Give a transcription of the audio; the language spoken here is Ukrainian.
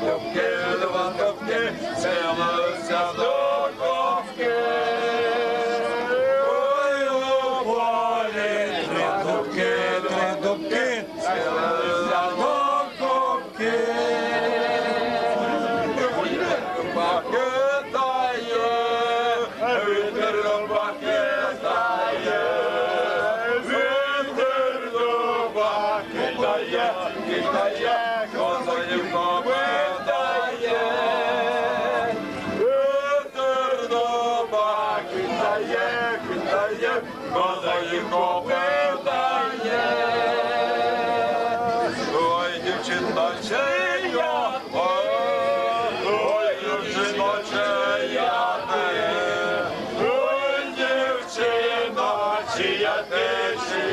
Левантовки, Левантовки, селився до ковки. Ой, у полі три дубки, три дубки, селився до ковки. Рубаки дає, вітер рубаки дає, вітер рубаки дає, кидає, козою кидає, кидає, падає, копитає. Ой, дівчина чия, ой, ой, дівчина чия ти, ой, дівчина чия ти, чия